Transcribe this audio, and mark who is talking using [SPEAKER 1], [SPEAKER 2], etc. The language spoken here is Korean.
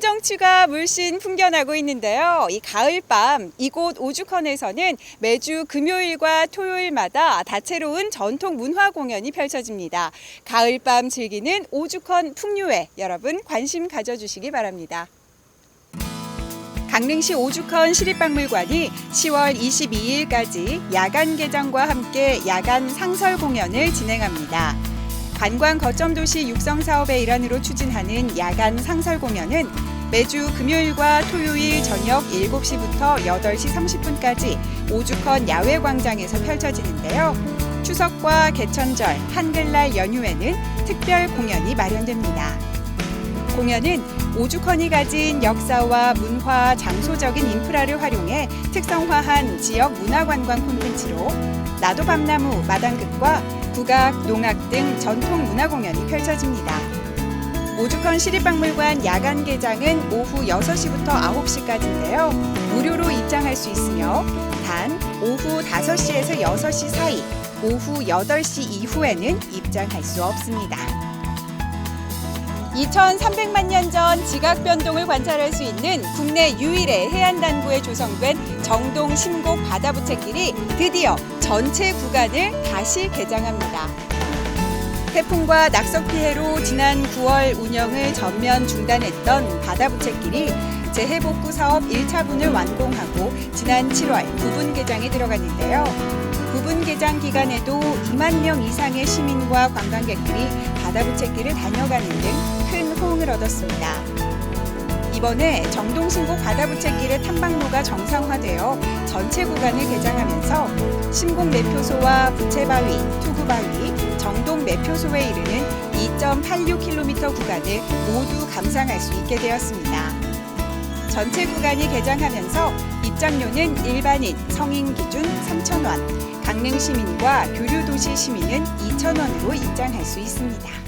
[SPEAKER 1] 경치가 물씬 풍겨나고 있는데요. 이 가을밤 이곳 오죽헌에서는 매주 금요일과 토요일마다 다채로운 전통 문화 공연이 펼쳐집니다. 가을밤 즐기는 오죽헌 풍류회 여러분 관심 가져주시기 바랍니다. 강릉시 오죽헌 시립박물관이 10월 22일까지 야간 개장과 함께 야간 상설 공연을 진행합니다. 관광 거점 도시 육성 사업의 일환으로 추진하는 야간 상설 공연은 매주 금요일과 토요일 저녁 7시부터 8시 30분까지 오죽헌 야외 광장에서 펼쳐지는데요. 추석과 개천절, 한글날 연휴에는 특별 공연이 마련됩니다. 공연은 오죽헌이 가진 역사와 문화, 장소적인 인프라를 활용해 특성화한 지역 문화관광 콘텐츠로 나도 밤나무, 마당극과 국악, 농악 등 전통 문화 공연이 펼쳐집니다. 오죽헌 시립박물관 야간 개장은 오후 6시부터 9시까지인데요. 무료로 입장할 수 있으며 단 오후 5시에서 6시 사이, 오후 8시 이후에는 입장할 수 없습니다. 2300만 년 전 지각 변동을 관찰할 수 있는 국내 유일의 해안 단구에 조성된 정동 신곡 바다 부채길이 드디어 전체 구간을 다시 개장합니다. 태풍과 낙석 피해로 지난 9월 운영을 전면 중단했던 바다 부채길이 재해복구 사업 1차분을 완공하고 지난 7월 부분 개장에 들어갔는데요. 부분 개장 기간에도 2만 명 이상의 시민과 관광객들이 바다 부채길을 다녀가는 등 큰 호응을 얻었습니다. 이번에 정동신곡 바다 부채길의 탐방로가 정상화되어 전체 구간을 개장하면서 신곡 매표소와 부채바위, 투구바위, 정동 매표소에 이르는 2.86km 구간을 모두 감상할 수 있게 되었습니다. 전체 구간이 개장하면서 입장료는 일반인 성인 기준 3,000원, 강릉 시민과 교류도시 시민은 2,000원으로 입장할 수 있습니다.